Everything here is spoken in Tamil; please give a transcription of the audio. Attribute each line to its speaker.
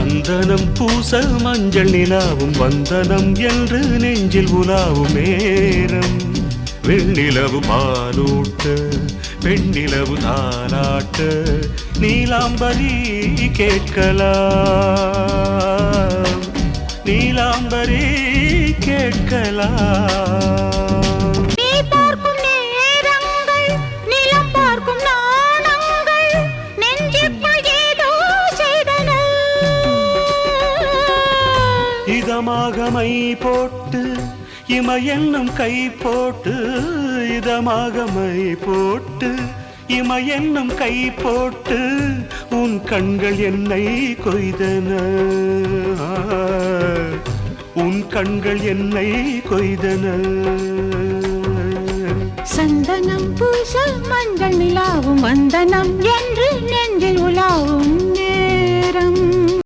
Speaker 1: சந்தனம் பூச மஞ்சள் நிலாவும் வந்தனம் என்று நெஞ்சில் உலாவும் நேரம். வெண்ணிலவு பாலூட்ட பெண்ணிலவு தாராட்ட நீலாம்பரி கேட்கலாம். நீலாம்பரி கேட்கலாம். இதமாக மை போட்டு இம என்னும் கை போட்டு இதமாக மை போட்டு இம என்னும் கை போட்டு உன் கண்கள் என்னை கொய்தன. உன் கண்கள் என்னை கொய்தன.
Speaker 2: சந்தனம் பூசல் மஞ்சள் நிலாவும் வந்தனம் என்று